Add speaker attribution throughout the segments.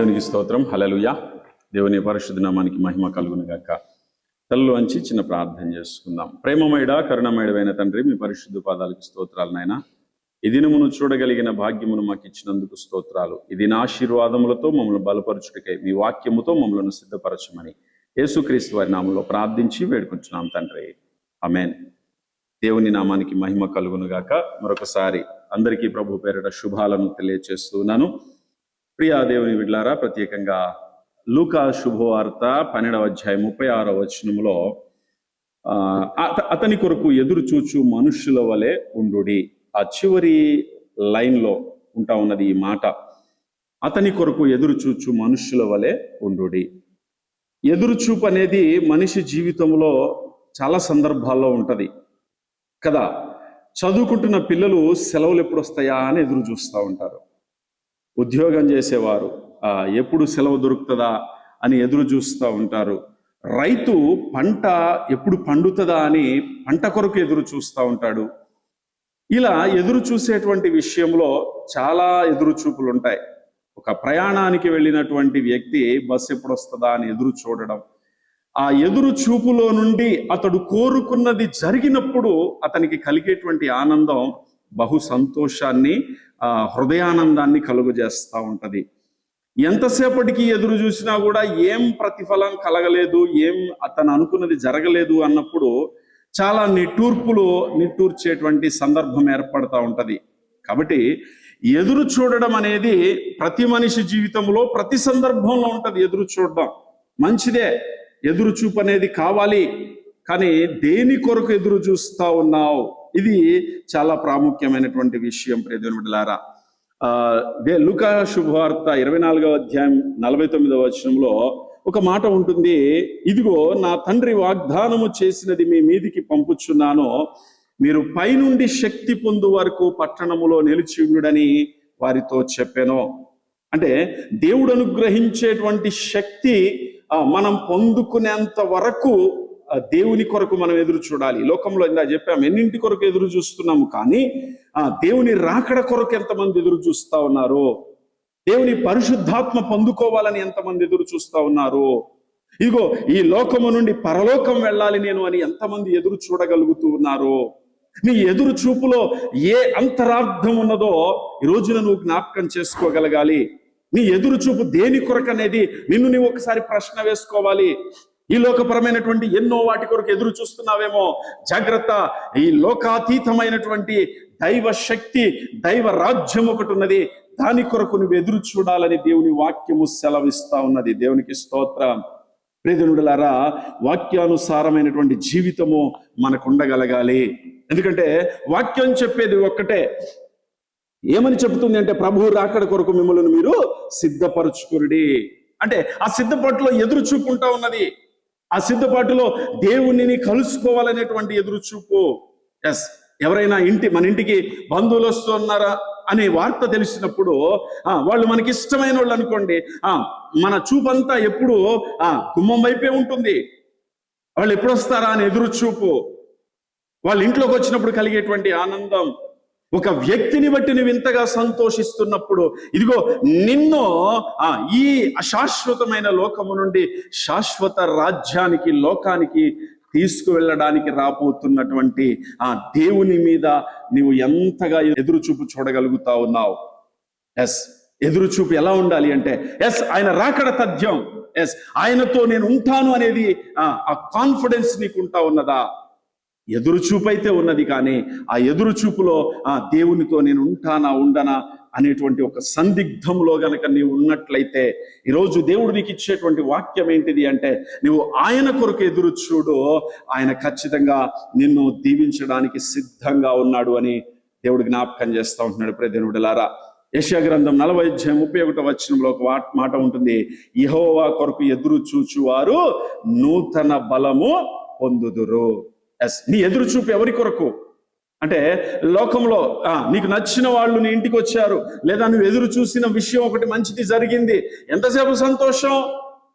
Speaker 1: దేవునికి స్తోత్రం. హలలుయ దేవుని పరిశుద్ధ నామానికి మహిమ కలుగును గాక తల్లు అంచి చిన్న ప్రార్థన చేసుకుందాం. ప్రేమమైడ కరుణమయుడమైన తండ్రి మీ పరిశుద్ధ పాదాలకు స్తోత్రాలు నాయన. ఈ దినమును చూడగలిగిన భాగ్యమును మాకు ఇచ్చినందుకు స్తోత్రాలు. ఇది నా ఆశీర్వాదములతో మమ్మల్ని బలపరచుటకై మీ వాక్యముతో మమ్మల్ని సిద్ధపరచమని యేసుక్రీస్తు వారి నామంలో ప్రార్థించి వేడుకుంటున్నాం తండ్రి. అమెన్ దేవుని నామానికి మహిమ కలుగును గాక మరొకసారి అందరికీ ప్రభు పేరిట శుభాలను తెలియచేస్తున్నాను ప్రియాదేవుని విడ్లారా ప్రత్యేకంగా లూకా శుభవార్త పన్నెండవ అధ్యాయం ముప్పై ఆరవ వచనములో అత- అతని కొరకు ఎదురు చూచు మనుష్యుల వలె ఉండుడి. ఆ చివరి లైన్లో ఉంటా ఉన్నది ఈ మాట. అతని కొరకు ఎదురు చూచు మనుష్యుల వలె ఉండుడి. ఎదురుచూపు అనేది మనిషి జీవితంలో చాలా సందర్భాల్లో ఉంటుంది. కదా? చదువుకుంటున్న పిల్లలు సెలవులు ఎప్పుడు వస్తాయా అని ఎదురు చూస్తూ ఉంటారు. ఉద్యోగం చేసేవారు. ఎప్పుడు సెలవు దొరుకుతుందా అని ఎదురు చూస్తూ ఉంటారు. రైతు పంట ఎప్పుడు పండుతుందా అని పంట కొరకు ఎదురు చూస్తూ ఉంటాడు. ఇలా ఎదురు చూసేటువంటి విషయంలో చాలా ఎదురు చూపులు ఉంటాయి ఒక ప్రయాణానికి వెళ్ళినటువంటి వ్యక్తి బస్సు ఎప్పుడు వస్తుందా అని ఎదురు చూడడం. ఆ ఎదురు చూపులో నుండి అతడు కోరుకున్నది జరిగినప్పుడు అతనికి కలిగేటువంటి ఆనందం బహు సంతోషాన్ని ఆ హృదయానందాన్ని కలుగజేస్తూ ఉంటుంది. ఎంతసేపటికి ఎదురు చూసినా కూడా ఏం ప్రతిఫలం కలగలేదు ఏం అతను అనుకున్నది జరగలేదు అన్నప్పుడు చాలా నిట్టూర్పులు నిట్టూర్చేటువంటి సందర్భం ఏర్పడతా ఉంటుంది. కాబట్టి ఎదురు చూడడం అనేది ప్రతి మనిషి జీవితంలో ప్రతి సందర్భంలో ఉంటుంది ఎదురు చూడడం. మంచిదే ఎదురు చూపు అనేది కావాలి. కానీ దేని కొరకు ఎదురు చూస్తా ఉన్నావు? ఇది చాలా ప్రాముఖ్యమైనటువంటి విషయం ప్రియదేవుని ఆ దే లుకా శుభవార్త ఇరవై నాలుగవ అధ్యాయం నలభై తొమ్మిదవ వచనంలో ఒక మాట ఉంటుంది. ఇదిగో నా తండ్రి వాగ్దానము చేసినది మీ మీదికి పంపుచున్నాను. మీరు పైనుండి శక్తి పొందు వరకు పట్టణములో నిలిచి ఉండుడని వారితో చెప్పాను. అంటే దేవుడు అనుగ్రహించేటువంటి శక్తి మనం పొందుకునేంత వరకు దేవుని కొరకు మనం ఎదురు చూడాలి. లోకంలో ఇందా చెప్పాము ఎన్నింటి కొరకు ఎదురు చూస్తున్నాము? కానీ ఆ దేవుని రాకడ కొరకు ఎంతమంది ఎదురు చూస్తా ఉన్నారు? దేవుని పరిశుద్ధాత్మ పొందుకోవాలని ఎంతమంది ఎదురు చూస్తా ఉన్నారు? ఇదిగో ఈ లోకము నుండి పరలోకం వెళ్ళాలి నేను అని ఎంతమంది ఎదురు చూడగలుగుతూ ఉన్నారు? నీ ఎదురు చూపులో ఏ అంతరార్థం ఉన్నదో ఈ రోజున నువ్వు జ్ఞాపకం చేసుకోగలగాలి. నీ ఎదురు చూపు దేని కొరకు అనేది నిన్ను నీవు ఒకసారి ప్రశ్న వేసుకోవాలి. ఈ లోకపరమైనటువంటి ఎన్నో వాటి కొరకు ఎదురు చూస్తున్నావేమో. జాగ్రత్త. ఈ లోకాతీతమైనటువంటి దైవ శక్తి దైవ రాజ్యం ఒకటి ఉన్నది. దాని కొరకు నువ్వు ఎదురు చూడాలని దేవుని వాక్యము సెలవిస్తా ఉన్నది. దేవునికి స్తోత్రం. ప్రేదనుడులారా వాక్యానుసారమైనటువంటి జీవితము మనకు ఉండగలగాలి ఎందుకంటే వాక్యం చెప్పేది ఒక్కటే. ఏమని చెబుతుంది అంటే ప్రభు రాకడ కొరకు మిమ్మల్ని మీరు సిద్ధపరచుకురుడి అంటే ఆ సిద్ధపట్లో ఎదురు చూపుంటా ఉన్నది. ఆ సిద్ధపాటులో దేవునిని కలుసుకోవాలనేటువంటి ఎదురు చూపు ఎస్ ఎవరైనా ఇంటి మన ఇంటికి బంధువులు వస్తున్నారా అనే వార్త తెలిసినప్పుడు ఆ వాళ్ళు మనకి ఇష్టమైన వాళ్ళు అనుకోండి ఆ మన చూపంతా ఎప్పుడు ఆ గుమ్మం వైపే ఉంటుంది. వాళ్ళు ఎప్పుడు వస్తారా అని ఎదురు చూపు వాళ్ళ ఇంట్లోకి వచ్చినప్పుడు కలిగేటువంటి ఆనందం. ఒక వ్యక్తిని బట్టి నువ్వు ఇంతగా సంతోషిస్తున్నప్పుడు ఇదిగో నిన్ను ఆ ఈ అశాశ్వతమైన లోకము నుండి శాశ్వత రాజ్యానికి లోకానికి తీసుకువెళ్ళడానికి రాబోతున్నటువంటి ఆ దేవుని మీద నీవు ఎంతగా ఎదురు చూపు చూడగలుగుతా ఉన్నావు? ఎస్ ఎదురు చూపు ఎలా ఉండాలి అంటే ఎస్ ఆయన రాకడ తథ్యం. ఎస్ ఆయనతో నేను ఉంటాను అనేది ఆ, ఆ కాన్ఫిడెన్స్ నీకు ఉంటా ఉన్నదా? ఎదురు అయితే ఉన్నది కానీ ఆ ఎదురు చూపులో ఆ దేవునితో నేను ఉంటానా ఉండనా అనేటువంటి ఒక సందిగ్ధంలో గనక నీవు ఉన్నట్లయితే ఈరోజు దేవుడు నీకు ఇచ్చేటువంటి వాక్యం ఏంటిది అంటే నువ్వు ఆయన కొరకు ఎదురు చూడు ఆయన ఖచ్చితంగా నిన్ను దీవించడానికి సిద్ధంగా ఉన్నాడు అని దేవుడు జ్ఞాపకం చేస్తూ ఉంటున్నాడు. ప్రదేనుడిలారా యశా గ్రంథం నలభై అధ్యాయం ముప్పై ఒకటో వచనంలో ఒక వాట్ మాట ఉంటుంది. ఇహోవా కొరకు ఎదురు చూచువారు నూతన బలము పొందుదురు. ఎస్ నీ ఎదురు చూపు ఎవరి కొరకు? అంటే లోకంలో ఆ, నీకు నచ్చిన వాళ్ళు నీ ఇంటికి వచ్చారు లేదా నువ్వు ఎదురు చూసిన విషయం ఒకటి మంచిది జరిగింది. ఎంతసేపు సంతోషం?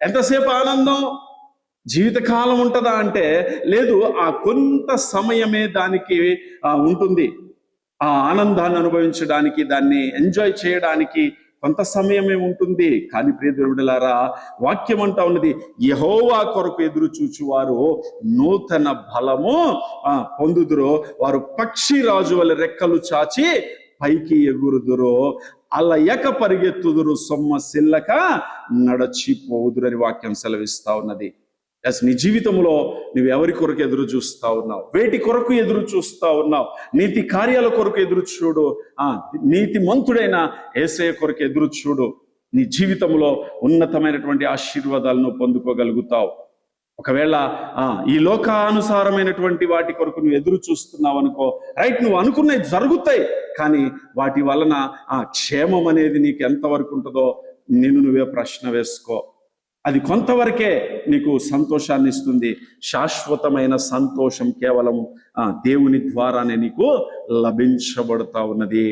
Speaker 1: ఎంతసేపు ఆనందం? జీవితకాలం ఉంటుందా అంటే లేదు ఆ కొంత సమయమే దానికి ఉంటుంది. ఆ ఆనందాన్ని అనుభవించడానికి దాన్ని ఎంజాయ్ చేయడానికి కొంత సమయమే ఉంటుంది. కానీ ప్రియదేవుడిలారా వాక్యం అంటా ఉన్నది యహోవా కొరకు ఎదురు చూచువారు నూతన బలము పొందుదురో పొందుదురు. వారు పక్షి రాజు వల్ల రెక్కలు చాచి పైకి ఎగురుదురు. అలయక పరిగెత్తుదురు సొమ్మ సిల్లక నడచిపోదురని వాక్యం సెలవిస్తా ఉన్నది. ఎస్ నీ జీవితంలో నువ్వు ఎవరి కొరకు ఎదురు చూస్తా ఉన్నావు? వేటి కొరకు ఎదురు చూస్తా ఉన్నావు? నీతి కార్యాల కొరకు ఎదురు చూడు. ఆ నీతి మంతుడైన ఏసయ కొరకు ఎదురు చూడు. నీ జీవితంలో ఉన్నతమైనటువంటి ఆశీర్వాదాలను పొందుకోగలుగుతావు. ఒకవేళ ఆ ఈ లోకానుసారమైనటువంటి వాటి కొరకు నువ్వు ఎదురు చూస్తున్నావు అనుకో రైట్ నువ్వు అనుకున్నవి జరుగుతాయి. కానీ వాటి వలన ఆ క్షేమం అనేది నీకు ఎంతవరకు ఉంటుందో నేను నువ్వే ప్రశ్న వేసుకో. అది కొంతవరకే నీకు సంతోషాన్ని ఇస్తుంది. శాశ్వతమైన సంతోషం కేవలం దేవుని ద్వారానే నీకు లభించబడతా ఉన్నది.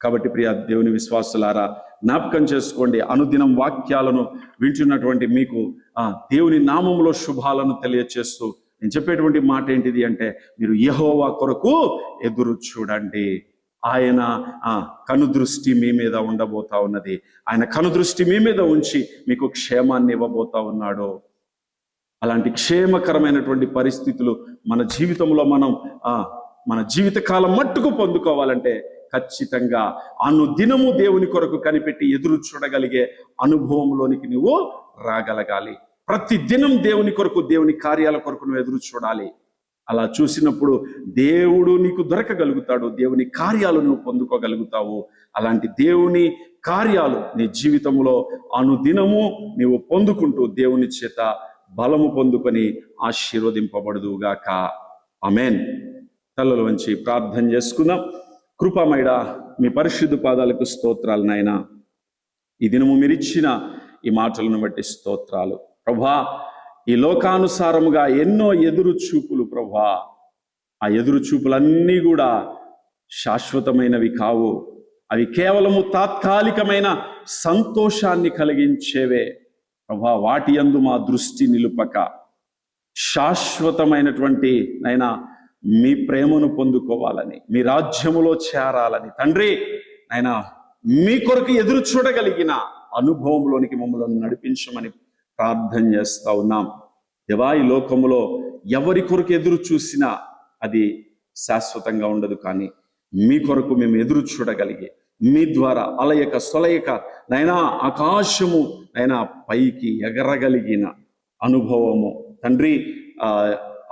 Speaker 1: కాబట్టి ప్రియ దేవుని విశ్వాసులారా జ్ఞాపకం చేసుకోండి. అనుదినం వాక్యాలను వింటున్నటువంటి మీకు ఆ దేవుని నామంలో శుభాలను తెలియచేస్తూ నేను చెప్పేటువంటి మాట ఏంటిది అంటే మీరు యహోవా కొరకు ఎదురు చూడండి. ఆయన కనుదృష్టి మీ మీద ఉండబోతా ఉన్నది. ఆయన కనుదృష్టి మీ మీద ఉంచి మీకు క్షేమాన్ని ఇవ్వబోతా ఉన్నాడు. అలాంటి క్షేమకరమైనటువంటి పరిస్థితులు మన జీవితంలో మనం ఆ మన జీవితకాలం మట్టుకు పొందుకోవాలంటే ఖచ్చితంగా అనుదినము దేవుని కొరకు కనిపెట్టి ఎదురు చూడగలిగే అనుభవంలోనికి నువ్వు రాగలగాలి. ప్రతి దినం దేవుని కొరకు దేవుని కార్యాల కొరకు నువ్వు ఎదురు చూడాలి. అలా చూసినప్పుడు దేవుడు నీకు దొరకగలుగుతాడు దేవుని కార్యాలు నువ్వు పొందుకోగలుగుతావు. అలాంటి దేవుని కార్యాలు నీ జీవితంలో అనుదినము నీవు పొందుకుంటూ దేవుని చేత బలము పొందుకొని ఆశీర్వదింపబడుదుగాక అమెన్ తలలు వంచి ప్రార్థన చేసుకుందాం. కృపమైడ మీ పరిశుద్ధ పాదాలకు స్తోత్రాలు నాయన. ఈ దినము మీరిచ్చిన ఈ మాటలను బట్టి స్తోత్రాలు. ప్రభా ఈ లోకానుసారముగా ఎన్నో ఎదురు చూపులు ప్రభా. ఆ ఎదురు చూపులన్నీ కూడా శాశ్వతమైనవి కావు. అవి కేవలము తాత్కాలికమైన సంతోషాన్ని కలిగించేవే. ప్రభా వాటి యందు మా దృష్టి నిలుపక శాశ్వతమైనటువంటి నైనా మీ ప్రేమను పొందుకోవాలని మీ రాజ్యములో చేరాలని తండ్రి నాయనా మీ కొరకు ఎదురు చూడగలిగిన అనుభవంలోనికి మమ్మల్ని నడిపించమని ప్రార్థన చేస్తూ ఉన్నాం. దేవా ఈ లోకములో ఎవరి కొరకు ఎదురు చూసినా అది శాశ్వతంగా ఉండదు కానీ మీ కొరకు మేము ఎదురు చూడగలిగే మీ ద్వారా అలయక సొలయక నైనా ఆకాశము నైనా పైకి ఎగరగలిగిన అనుభవము. తండ్రి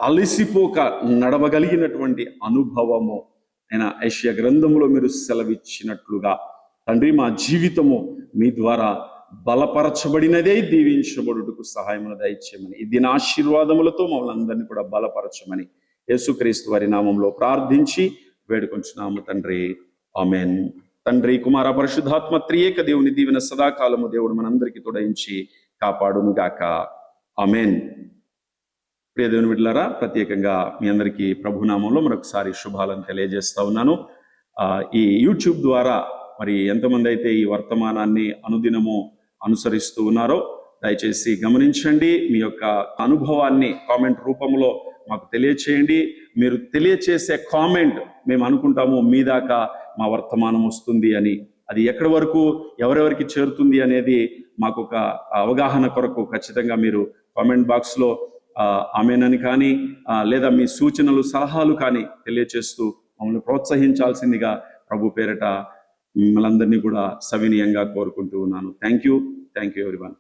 Speaker 1: అలసిపోక నడవగలిగినటువంటి అనుభవము ఆయన ఐశ్య గ్రంథములో మీరు సెలవిచ్చినట్లుగా తండ్రి మా జీవితము మీ ద్వారా బలపరచబడినదే దీవించబడుటకు సహాయమును దయచేయమని. ఈ దిన ఆశీర్వాదములతో మమ్మల్ని అందరినీ కూడా బలపరచమని యేసుక్రీస్తు వారి నామంలో ప్రార్థించి వేడుకొంచున్నాము తండ్రి. ఆమెన్. తండ్రి కుమార పరిశుద్ధాత్మ త్రియేక దేవుని దీవెన సదాకాలము దేవుడు మనందరికీ తొడయించి కాపాడును గాక ఆమెన్. ప్రియ దేవుని బిడ్డలారా ప్రత్యేకంగా మీ అందరికీ ప్రభునామంలో మరొకసారి శుభాలను తెలియజేస్తా ఉన్నాను. ఆ, ఈ యూట్యూబ్ ద్వారా మరి ఎంతమంది అయితే ఈ వర్తమానాన్ని అనుదినము అనుసరిస్తూ ఉన్నారో దయచేసి గమనించండి. మీ యొక్క అనుభవాన్ని కామెంట్ రూపంలో మాకు తెలియచేయండి. మీరు తెలియచేసే కామెంట్ మేము అనుకుంటాము మీ దాకా మా వర్తమానం వస్తుంది అని. అది ఎక్కడి వరకు ఎవరెవరికి చేరుతుంది అనేది మాకు ఒక అవగాహన కొరకు ఖచ్చితంగా మీరు కామెంట్ బాక్స్లో ఆమెనని కానీ లేదా మీ సూచనలు సలహాలు కానీ తెలియచేస్తూ మమ్మల్ని ప్రోత్సహించాల్సిందిగా ప్రభు పేరట Hmm. మిమ్మల్ని అందరినీ కూడా సవినీయంగా కోరుకుంటూ ఉన్నాను. Thank you thank you everyone